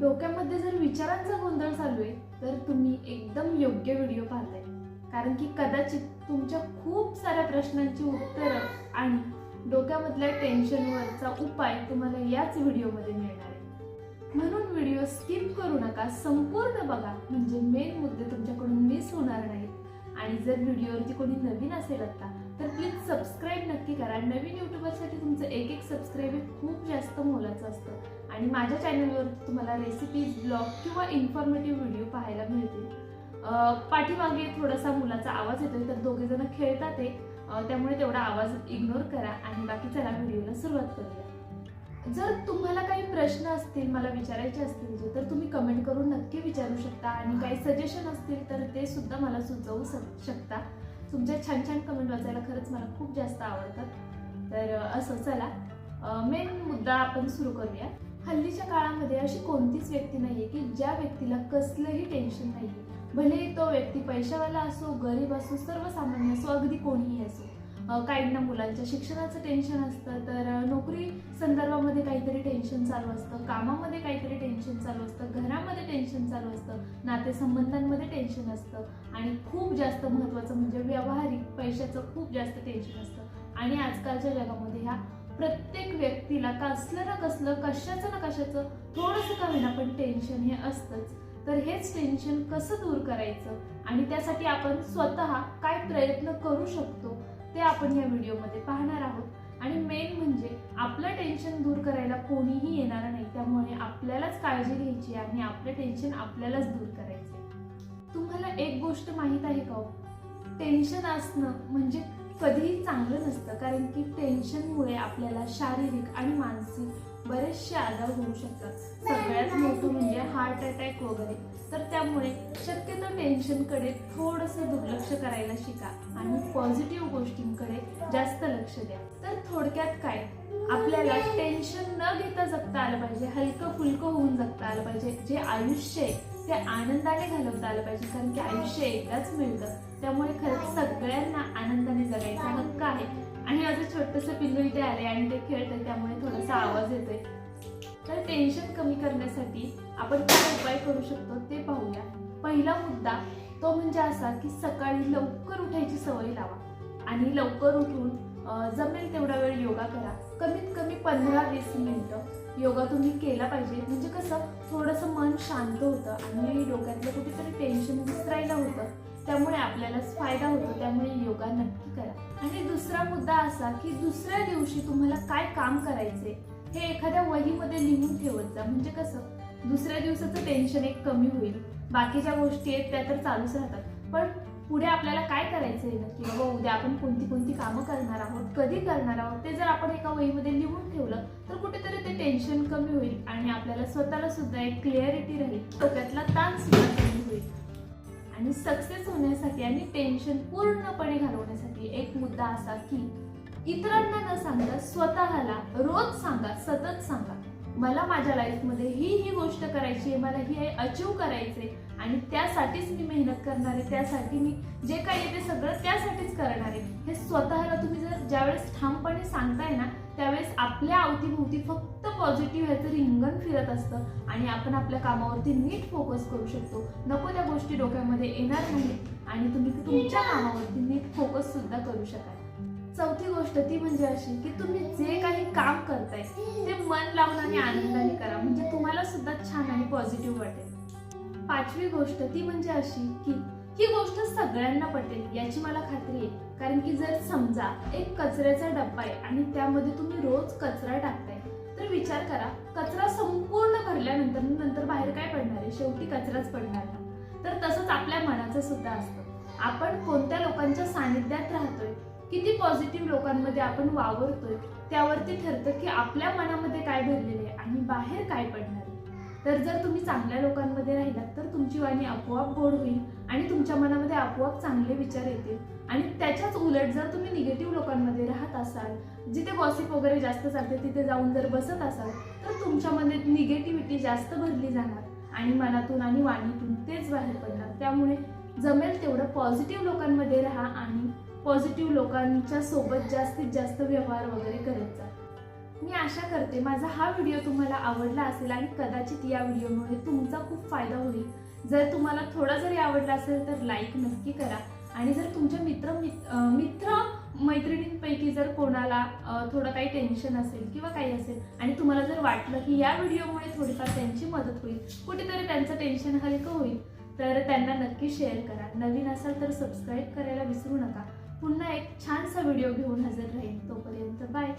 डोक्यामध्ये जर विचारांचा गोंधळ चालू आहे तर तुम्ही एकदम योग्य व्हिडिओ पाहताय. कारण की कदाचित तुमच्या खूप साऱ्या प्रश्नांची उत्तरं आणि डोक्यामधल्या टेन्शनवरचा उपाय तुम्हाला याच व्हिडिओमध्ये मिळणार आहे. म्हणून व्हिडिओ स्किप करू नका संपूर्ण बघा. म्हणजे मेन मुद्दे तुमच्याकडून मिस होणार नाहीत. आणि जर व्हिडिओवरती कोणी नवीन असेल आता तर प्लीज सबस्क्राईब नक्की करा. नवीन युट्यूबरसाठी तुमचं एक एक सबस्क्राईब हे खूप जास्त मोलाचं असतं. आणि माझ्या चॅनलवर तुम्हाला रेसिपीज ब्लॉग किंवा इन्फॉर्मेटिव्ह व्हिडिओ पाहायला मिळतील. पाठीमागे थोडासा मुलाचा आवाज येतोय तर दोघेजण खेळतात आहे त्यामुळे तेवढा आवाज इग्नोर करा आणि बाकी चला व्हिडिओला सुरुवात करूया. जर तुम्हाला काही प्रश्न असतील मला विचारायचे असतील तर तुम्ही कमेंट करून नक्की विचारू शकता. आणि काही सजेशन असतील तर ते सुद्धा मला सुचवू शक- शकता. तुमच्या छान छान कमेंट वाचायला खरंच मला खूप जास्त आवडतात. तर असं चला. मेन मुद्दा आपण सुरू करूया. हल्लीच्या काळामध्ये अशी कोणतीच व्यक्ती नाहीये की ज्या व्यक्तीला कसलंही टेन्शन नाहीये. भले तो व्यक्ती पैशावाला असो गरीब असो सर्वसामान्य असो अगदी कोणीही असो. काहींना मुलांच्या शिक्षणाचं टेन्शन असतं तर नोकरी काहीतरी टेन्शन चालू असतं. कामामध्ये काहीतरी टेन्शन चालू असतं. घरामध्ये टेन्शन चालू असतं. नातेसंबंधांमध्ये टेन्शन असतं. आणि खूप जास्त महत्त्वाचं म्हणजे व्यावहारिक पैशाचं खूप जास्त टेन्शन असतं. आणि आजकालच्या जगामध्ये ह्या प्रत्येक व्यक्तीला कसलं ना कसलं कशाचं ना कशाचं थोडंसं का होईना पण टेन्शन हे असतंच. तर हेच टेन्शन कसं दूर करायचं? आणि त्यासाठी आपण स्वतः काय प्रयत्न करू शकतो ते आपण या व्हिडिओमध्ये पाहणार आहोत. आणि मेन म्हणजे आपलं टेन्शन दूर करायला कोणीही येणार नाही. त्यामुळे आपल्यालाच काळजी घ्यायची आणि आपलं टेन्शन आपल्यालाच दूर करायचे तुम्हाला एक गोष्ट माहीत आहे का हो? टेन्शन असणं म्हणजे कधीही चांगलं नसतं. कारण की टेन्शनमुळे आपल्याला शारीरिक आणि मानसिक बरेचसे आजार होऊ शकतात. सगळ्यात मोठं म्हणजे हार्ट अटॅक वगैरे. तर त्यामुळे शक्यतो टेन्शनकडे थोडंसं दुर्लक्ष करायला शिका आणि पॉझिटिव्ह गोष्टींकडे जास्त लक्ष द्या. तर थोडक्यात काय? आपल्याला टेन्शन न घेता जगता आलं पाहिजे. हलकं फुलकं होऊन जगता आलं पाहिजे. जे आयुष्य आहे ते आनंदाने घालवता आलं पाहिजे. कारण की आयुष्य एकदाच मिळतं. त्यामुळे खरंच सगळ्यांना आनंदाने जगायचा आहे. आणि माझं छोटंसं पिल्लू इथे आले आणि ते खेळतंय त्यामुळे थोडासा आवाज येतोय. तर टेन्शन कमी करण्यासाठी आपण काय उपाय करू शकतो ते पाहूया. पहिला मुद्दा तो म्हणजे असा की सकाळी लवकर उठायची सवय लावा. आणि लवकर उठून जमेल तेवढा वेळ योगा करा. कमीत कमी पंधरा वीस मिनिट योगा तुम्ही केला पाहिजे. म्हणजे कसं थोडंसं मन शांत होतं आणि डोक्यातलं कुठेतरी टेन्शन विसरायला होतं. त्यामुळे आपल्यालाच फायदा होतो त्यामुळे योगा नक्की करा. आणि दुसरा मुद्दा असा की दुसऱ्या दिवशी तुम्हाला काय काम करायचे हे एखाद्या वहीमध्ये लिहून ठेवत जा. म्हणजे कसं दुसऱ्या दिवसाचं टेन्शन एक कमी होईल. बाकीच्या गोष्टी आहेत त्या तर चालूच राहतात. पण पुढे आपल्याला काय करायचंय नक्की बाबा उद्या आपण कोणती कोणती कामं करणार आहोत कधी करणार आहोत ते जर आपण एका वहीमध्ये लिहून ठेवलं तर कुठेतरी ते टेन्शन कमी होईल आणि आपल्याला स्वतःला सुद्धा एक क्लिअरिटी राहील. डोक्यातला ताण सुद्धा कमी होईल. आणि सक्सेस होण्यासाठी आणि टेन्शन पूर्णपणे घालवण्यासाठी एक मुद्दा असा की इतरांना न सांगता स्वतःला रोज सांगा सतत सांगा. मला माझ्या लाईफमध्ये ही ही गोष्ट करायची आहे मला ही अचीव करायचे आणि त्यासाठीच मी मेहनत करणार आहे त्यासाठी मी जे काही आहे ते सगळं त्यासाठीच करणार आहे. हे स्वतःला तुम्ही जर ज्यावेळेस ठामपणे सांगताय ना त्यावेळेस आपल्या अवतीभोवती फक्त पॉझिटिव्ह ह्याचं रिंगण फिरत असतं आणि आपण आपल्या कामावरती नीट फोकस करू शकतो. नको त्या गोष्टी डोक्यामध्ये येणार नाहीत आणि तुम्ही तुमच्या कामावरती नीट फोकस सुद्धा करू शकाल. चौथी गोष्ट ती म्हणजे अशी की तुम्ही जे काही काम करताय ते मन लावून आणि आनंदाने करा. म्हणजे तुम्हाला सुद्धा छान आणि पॉझिटिव्ह वाटेल. पाचवी गोष्ट ती म्हणजे अशी की ही गोष्ट सगळ्यांना पटेल याची मला खात्री आहे. कारण की जर समजा एक कचऱ्याचा डब्बा आहे आणि त्यामध्ये तुम्ही रोज कचरा टाकताय तर विचार करा कचरा संपूर्ण भरल्यानंतर नंतर बाहेर काय पडणार आहे? शेवटी कचराच पडणार ना तर तसंच आपल्या मनाचं सुद्धा असतं. आपण कोणत्या लोकांच्या सानिध्यात राहतोय किती पॉझिटिव्ह लोकांमध्ये आपण वावरतोय त्यावरती ठरतं की आपल्या मनामध्ये काय भरलेलं आहे आणि बाहेर काय पडणार आहे. तर जर तुम्ही चांगल्या लोकांमध्ये राहिलात तर तुमची वाणी आपोआप गोड होईल आणि तुमच्या मनामध्ये आपोआप चांगले विचार येतील. आणि त्याच्याच उलट जर तुम्ही निगेटिव्ह लोकांमध्ये राहत असाल जिथे गॉसिप वगैरे जास्त चालते तिथे जाऊन जर बसत असाल तर तुमच्यामध्ये निगेटिव्हिटी जास्त भरली जाणार आणि मनातून आणि वाणीतून तेच बाहेर पडणार. त्यामुळे जमेल तेवढं पॉझिटिव्ह लोकांमध्ये राहा आणि पॉझिटिव्ह लोकांच्या सोबत जास्तीत जास्त व्यवहार वगैरे करत जा. मी आशा करते माझा हा व्हिडिओ तुम्हाला आवडला असेल आणि कदाचित या व्हिडिओमुळे तुमचा खूप फायदा होईल. जर तुम्हाला थोडा जरी आवडला असेल तर लाईक नक्की करा. आणि जर तुमच्या मित्र मित्र मैत्रिणींपैकी जर कोणाला थोडं काही टेन्शन असेल किंवा काही असेल आणि तुम्हाला जर वाटलं की या व्हिडिओमुळे थोडीफार त्यांची मदत होईल कुठेतरी त्यांचं टेन्शन हलकं होईल तर त्यांना नक्की शेअर करा. नवीन असाल तर सबस्क्राईब करायला विसरू नका. पुन्हा एक छानसा व्हिडिओ घेऊन हजर राहील तोपर्यंत बाय.